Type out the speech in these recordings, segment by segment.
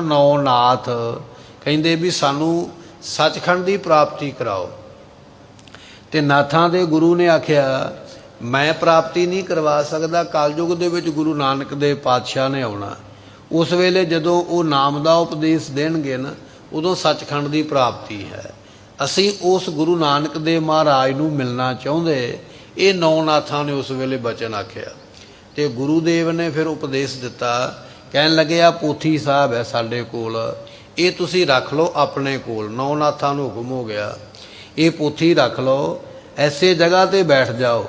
ਨੌਨਾਥ ਕਹਿੰਦੇ ਵੀ ਸਾਨੂੰ ਸੱਚਖੰਡ ਦੀ ਪ੍ਰਾਪਤੀ ਕਰਾਓ। ਤੇ ਨਾਥਾਂ ਦੇ ਗੁਰੂ ਨੇ ਆਖਿਆ, ਮੈਂ ਪ੍ਰਾਪਤੀ ਨਹੀਂ ਕਰਵਾ ਸਕਦਾ, ਕਲਯੁਗ ਦੇ ਵਿੱਚ ਗੁਰੂ ਨਾਨਕ ਦੇ ਪਾਤਸ਼ਾਹ ਨੇ ਆਉਣਾ। ਉਸ ਵੇਲੇ ਜਦੋਂ ਉਹ ਨਾਮ ਦਾ ਉਪਦੇਸ਼ ਦੇਣਗੇ ਨਾ, ਉਦੋਂ ਸੱਚਖੰਡ ਦੀ ਪ੍ਰਾਪਤੀ ਹੈ। ਅਸੀਂ ਉਸ ਗੁਰੂ ਨਾਨਕ ਦੇ ਮਹਾਰਾਜ ਨੂੰ ਮਿਲਣਾ ਚਾਹੁੰਦੇ, ਇਹ ਨੌ ਨਾਥਾਂ ਨੇ ਉਸ ਵੇਲੇ ਬਚਨ ਆਖਿਆ। ਤੇ ਗੁਰੂ ਦੇਵ ਨੇ ਫਿਰ ਉਪਦੇਸ਼ ਦਿੱਤਾ ਕਹਿਣ ਲੱਗੇ ਆ ਪੋਥੀ ਸਾਹਿਬ ਹੈ ਸਾਡੇ ਕੋਲ। ਇਹ ਤੁਸੀਂ ਰੱਖ ਲਓ ਆਪਣੇ ਕੋਲ। ਨੌਨਾਥਾਂ ਨੂੰ ਹੁਕਮ ਹੋ ਗਿਆ, ਇਹ ਪੋਥੀ ਰੱਖ ਲਓ, ਐਸੇ ਜਗ੍ਹਾ ਤੇ ਬੈਠ ਜਾਓ।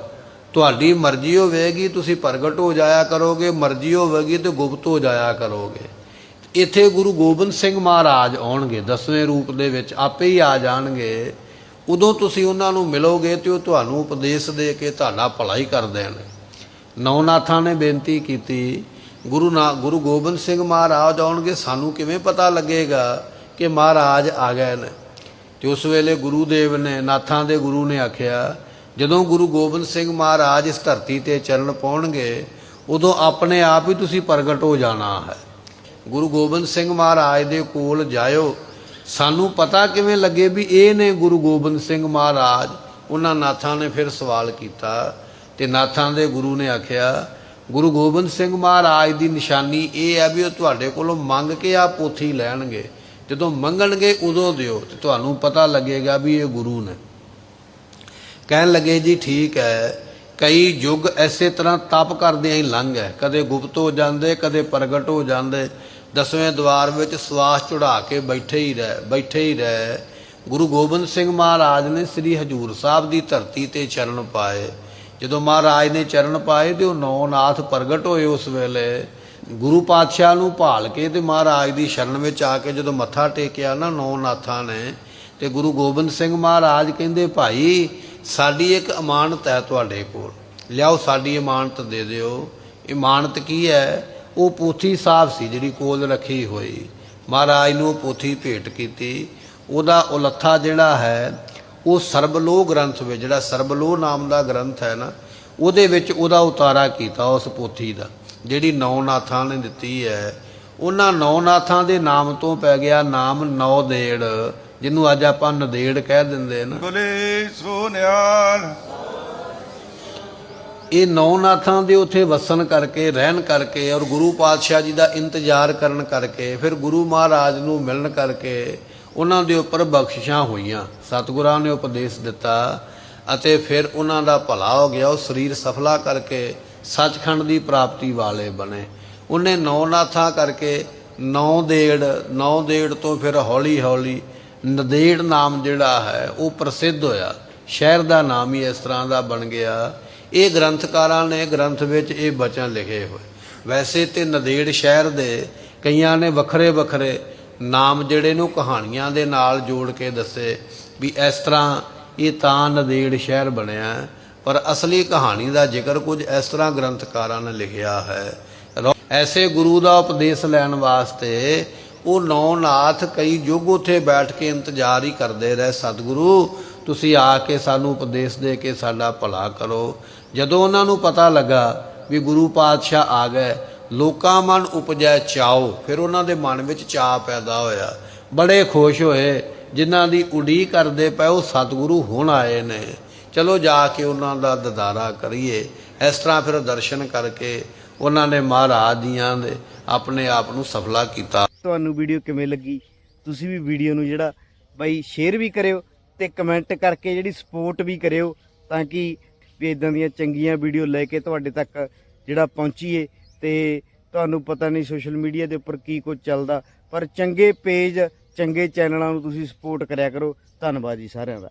ਤੁਹਾਡੀ ਮਰਜ਼ੀ ਹੋਵੇਗੀ, ਤੁਸੀਂ ਪ੍ਰਗਟ ਹੋ ਜਾਇਆ ਕਰੋਗੇ, ਮਰਜ਼ੀ ਹੋਵੇਗੀ ਤੇ ਗੁਪਤ ਹੋ ਜਾਇਆ ਕਰੋਗੇ। ਇੱਥੇ ਗੁਰੂ ਗੋਬਿੰਦ ਸਿੰਘ ਮਹਾਰਾਜ ਆਉਣਗੇ, ਦਸਵੇਂ ਰੂਪ ਦੇ ਵਿੱਚ ਆਪੇ ਹੀ ਆ ਜਾਣਗੇ। ਉਦੋਂ ਤੁਸੀਂ ਉਹਨਾਂ ਨੂੰ ਮਿਲੋਗੇ ਤੇ ਉਹ ਤੁਹਾਨੂੰ ਉਪਦੇਸ਼ ਦੇ ਕੇ ਤੁਹਾਡਾ ਭਲਾ ਹੀ ਕਰ ਦੇਣ ਨੌਨਾਥਾਂ ਨੇ ਬੇਨਤੀ ਕੀਤੀ ਗੁਰੂ ਨਾ ਗੁਰੂ ਗੋਬਿੰਦ ਸਿੰਘ ਮਹਾਰਾਜ ਆਉਣਗੇ, ਸਾਨੂੰ ਕਿਵੇਂ ਪਤਾ ਲੱਗੇਗਾ ਕਿ ਮਹਾਰਾਜ ਆ ਗਏ ਨੇ? ਤੇ ਉਸ ਵੇਲੇ ਗੁਰੂ ਦੇਵ ਨੇ, ਨਾਥਾਂ ਦੇ ਗੁਰੂ ਨੇ ਆਖਿਆ, ਜਦੋਂ ਗੁਰੂ ਗੋਬਿੰਦ ਸਿੰਘ ਮਹਾਰਾਜ ਇਸ ਧਰਤੀ ਤੇ ਚਰਨ ਪਾਉਣਗੇ, ਉਦੋਂ ਆਪਣੇ ਆਪ ਹੀ ਤੁਸੀਂ ਪ੍ਰਗਟ ਹੋ ਜਾਣਾ ਹੈ। ਗੁਰੂ ਗੋਬਿੰਦ ਸਿੰਘ ਮਹਾਰਾਜ ਦੇ ਕੋਲ ਜਾਇਓ। ਸਾਨੂੰ ਪਤਾ ਕਿਵੇਂ ਲੱਗੇ ਵੀ ਇਹ ਨੇ ਗੁਰੂ ਗੋਬਿੰਦ ਸਿੰਘ ਮਹਾਰਾਜ। ਉਹਨਾਂ ਨਾਥਾਂ ਨੇ ਫਿਰ ਸਵਾਲ ਕੀਤਾ ਤੇ ਨਾਥਾਂ ਦੇ ਗੁਰੂ ਨੇ ਆਖਿਆ ਗੁਰੂ ਗੋਬਿੰਦ ਸਿੰਘ ਮਹਾਰਾਜ ਦੀ ਨਿਸ਼ਾਨੀ ਇਹ ਹੈ ਵੀ ਉਹ ਤੁਹਾਡੇ ਕੋਲੋਂ ਮੰਗ ਕੇ ਆ ਪੋਥੀ ਲੈਣਗੇ। ਜਦੋਂ ਮੰਗਣਗੇ ਉਦੋਂ ਦਿਓ ਤੇ ਤੁਹਾਨੂੰ ਪਤਾ ਲੱਗੇਗਾ ਵੀ ਇਹ ਗੁਰੂ ਨੇ। ਕਹਿਣ ਲੱਗੇ, ਜੀ ਠੀਕ ਹੈ, ਕਈ ਯੁੱਗ ਐਸੇ ਤਰ੍ਹਾਂ ਤਪ ਕਰਦੇ ਹੀ ਲੰਘ ਹੈ ਕਦੇ ਗੁਪਤ ਹੋ ਜਾਂਦੇ, ਕਦੇ ਪ੍ਰਗਟ ਹੋ ਜਾਂਦੇ। ਦਸਵੇਂ ਦਵਾਰ ਵਿੱਚ ਸਵਾਸ ਚੜਾ ਕੇ ਬੈਠੇ ਹੀ ਰਹਿ, ਬੈਠੇ ਹੀ ਰਹਿ। ਗੁਰੂ ਗੋਬਿੰਦ ਸਿੰਘ ਮਹਾਰਾਜ ਨੇ ਸ੍ਰੀ ਹਜੂਰ ਸਾਹਿਬ ਦੀ ਧਰਤੀ ਤੇ ਚਰਨ ਪਾਏ। ਜਦੋਂ ਮਹਾਰਾਜ ਨੇ ਚਰਨ ਪਾਏ ਤੇ ਉਹ ਨੌਨਾਥ ਪ੍ਰਗਟ ਹੋਏ ਉਸ ਵੇਲੇ, ਗੁਰੂ ਪਾਤਸ਼ਾਹ ਨੂੰ ਭਾਲ ਕੇ ਤੇ ਮਹਾਰਾਜ ਦੀ ਸ਼ਰਨ ਵਿੱਚ ਆ ਕੇ ਜਦੋਂ ਮੱਥਾ ਟੇਕਿਆ ਨਾ ਨੌ ਨਾਥਾਂ ਨੇ, ਤੇ ਗੁਰੂ ਗੋਬਿੰਦ ਸਿੰਘ ਮਹਾਰਾਜ ਕਹਿੰਦੇ, ਭਾਈ, ਸਾਡੀ ਇੱਕ ਅਮਾਨਤ ਹੈ ਤੁਹਾਡੇ ਕੋਲ। ਲਿਆਓ ਸਾਡੀ ਅਮਾਨਤ ਦੇ ਦਿਓ। ਇਮਾਨਤ ਕੀ ਹੈ? ਉਹ ਪੋਥੀ ਸਾਹਿਬ ਸੀ ਜਿਹੜੀ ਕੋਲ ਰੱਖੀ ਹੋਈ। ਮਹਾਰਾਜ ਨੂੰ ਉਹ ਪੋਥੀ ਭੇਟ ਕੀਤੀ। ਉਹਦਾ ਉਲੱਥਾ ਜਿਹੜਾ ਹੈ ਉਹ ਸਰਬਲੋਹ ਗ੍ਰੰਥ ਵਿੱਚ ਜਿਹੜਾ ਸਰਬਲੋਹ ਨਾਮ ਦਾ ਗ੍ਰੰਥ ਹੈ ਨਾ ਉਹਦੇ ਵਿੱਚ ਉਹਦਾ ਉਤਾਰਾ ਕੀਤਾ ਉਸ ਪੋਥੀ ਦਾ ਜਿਹੜੀ ਨੌਨਾਥਾਂ ਨੇ ਦਿੱਤੀ ਹੈ। ਉਹਨਾਂ ਨੌਨਾਥਾਂ ਦੇ ਨਾਮ ਤੋਂ ਪੈ ਗਿਆ ਨਾਮ ਨੌਦੇੜ ਜਿਹਨੂੰ ਅੱਜ ਆਪਾਂ ਨਦੇੜ ਕਹਿ ਦਿੰਦੇ ਨਾ। ਬੋਲੇ ਸੋ ਇਹ ਨੌਨਾਥਾਂ ਦੇ ਉੱਥੇ ਵਸਣ ਕਰਕੇ ਰਹਿਣ ਕਰਕੇ ਔਰ ਗੁਰੂ ਪਾਤਸ਼ਾਹ ਜੀ ਦਾ ਇੰਤਜ਼ਾਰ ਕਰਨ ਕਰਕੇ ਫਿਰ ਗੁਰੂ ਮਹਾਰਾਜ ਨੂੰ ਮਿਲਣ ਕਰਕੇ ਉਹਨਾਂ ਦੇ ਉੱਪਰ ਬਖਸ਼ਿਸ਼ਾਂ ਹੋਈਆਂ। ਸਤਿਗੁਰਾਂ ਨੇ ਉਪਦੇਸ਼ ਦਿੱਤਾ ਅਤੇ ਫਿਰ ਉਹਨਾਂ ਦਾ ਭਲਾ ਹੋ ਗਿਆ। ਉਹ ਸਰੀਰ ਸਫਲਾ ਕਰਕੇ ਸੱਚਖੰਡ ਦੀ ਪ੍ਰਾਪਤੀ ਵਾਲੇ ਬਣੇ। ਉਹਨੇ ਨੌਨਾਥਾਂ ਕਰਕੇ ਨੌ ਦੇੜ ਨੌ ਦੇੜ ਤੋਂ ਫਿਰ ਹੌਲੀ ਹੌਲੀ ਨਦੇੜ ਨਾਮ ਜਿਹੜਾ ਹੈ, ਉਹ ਪ੍ਰਸਿੱਧ ਹੋਇਆ। ਸ਼ਹਿਰ ਦਾ ਨਾਮ ਹੀ ਇਸ ਤਰ੍ਹਾਂ ਦਾ ਬਣ ਗਿਆ। ਇਹ ਗ੍ਰੰਥਕਾਰਾਂ ਨੇ ਗ੍ਰੰਥ ਵਿੱਚ ਇਹ ਬਚਨ ਲਿਖੇ ਹੋਏ। ਵੈਸੇ ਤੇ ਨਦੇੜ ਸ਼ਹਿਰ ਦੇ ਕਈਆਂ ਨੇ ਵੱਖਰੇ ਵੱਖਰੇ ਨਾਮ ਜਿਹੜੇ ਨੂੰ ਕਹਾਣੀਆਂ ਦੇ ਨਾਲ ਜੋੜ ਕੇ ਦੱਸੇ ਵੀ ਇਸ ਤਰ੍ਹਾਂ ਇਹ ਤਾਂ ਨਦੇੜ ਸ਼ਹਿਰ ਬਣਿਆ ਪਰ ਅਸਲੀ ਕਹਾਣੀ ਦਾ ਜ਼ਿਕਰ ਕੁਝ ਇਸ ਤਰ੍ਹਾਂ ਗ੍ਰੰਥਕਾਰਾਂ ਨੇ ਲਿਖਿਆ ਹੈ। ਰੋ- ਐਸੇ ਗੁਰੂ ਦਾ ਉਪਦੇਸ਼ ਲੈਣ ਵਾਸਤੇ ਉਹ ਨੌ ਨਾਥ ਕਈ ਯੁੱਗ ਉੱਥੇ ਬੈਠ ਕੇ ਇੰਤਜ਼ਾਰ ਹੀ ਕਰਦੇ ਰਹੇ, ਸਤਿਗੁਰੂ, ਤੁਸੀਂ ਆ ਕੇ ਸਾਨੂੰ ਉਪਦੇਸ਼ ਦੇ ਕੇ ਸਾਡਾ ਭਲਾ ਕਰੋ। ਜਦੋਂ ਉਹਨਾਂ ਨੂੰ ਪਤਾ ਲੱਗਾ ਵੀ ਗੁਰੂ ਪਾਤਸ਼ਾਹ ਆ ਗਏ ਲੋਕਾਂ ਮਨ ਉਪਜੈ ਚਾਓ। ਫਿਰ ਉਹਨਾਂ ਦੇ ਮਨ ਵਿੱਚ ਚਾਅ ਪੈਦਾ ਹੋਇਆ। ਬੜੇ ਖੁਸ਼ ਹੋਏ। ਜਿਨ੍ਹਾਂ ਦੀ ਉਡੀਕ ਕਰਦੇ ਪਏ, ਉਹ ਸਤਿਗੁਰੂ ਹੁਣ ਆਏ ਨੇ। ਚਲੋ ਜਾ ਕੇ ਉਹਨਾਂ ਦਾ ਦਦਾਰਾ ਕਰੀਏ। ਇਸ ਤਰ੍ਹਾਂ ਫਿਰ ਦਰਸ਼ਨ ਕਰਕੇ ਉਹਨਾਂ ਨੇ ਮਹਾਰਾਜ ਦੀਆਂ ਦੇ ਆਪਣੇ ਆਪ ਨੂੰ ਸਫਲਾ ਕੀਤਾ। ਤੁਹਾਨੂੰ ਵੀਡੀਓ ਕਿਵੇਂ ਲੱਗੀ? ਤੁਸੀਂ ਵੀ ਵੀਡੀਓ ਨੂੰ ਜਿਹੜਾ ਬਾਈ ਸ਼ੇਅਰ ਵੀ ਕਰਿਓ ਤੇ ਕਮੈਂਟ ਕਰਕੇ ਜਿਹੜੀ ਸਪੋਰਟ ਵੀ ਕਰਿਓ ਤਾਂ ਕਿ ਵੀ ਇਦਾਂ ਦੀਆਂ ਚੰਗੀਆਂ ਵੀਡੀਓ ਲੈ ਕੇ ਤੁਹਾਡੇ ਤੱਕ ਜਿਹੜਾ ਪਹੁੰਚੀਏ। ਤੇ ਤੁਹਾਨੂੰ ਪਤਾ ਨਹੀਂ ਸੋਸ਼ਲ ਮੀਡੀਆ ਦੇ ਉੱਪਰ ਕੀ ਕੁਝ ਚੱਲਦਾ, ਪਰ ਚੰਗੇ ਪੇਜ ਚੰਗੇ ਚੈਨਲਾਂ ਨੂੰ ਤੁਸੀਂ ਸਪੋਰਟ ਕਰਿਆ ਕਰੋ। ਧੰਨਵਾਦ ਜੀ ਸਾਰਿਆਂ ਦਾ।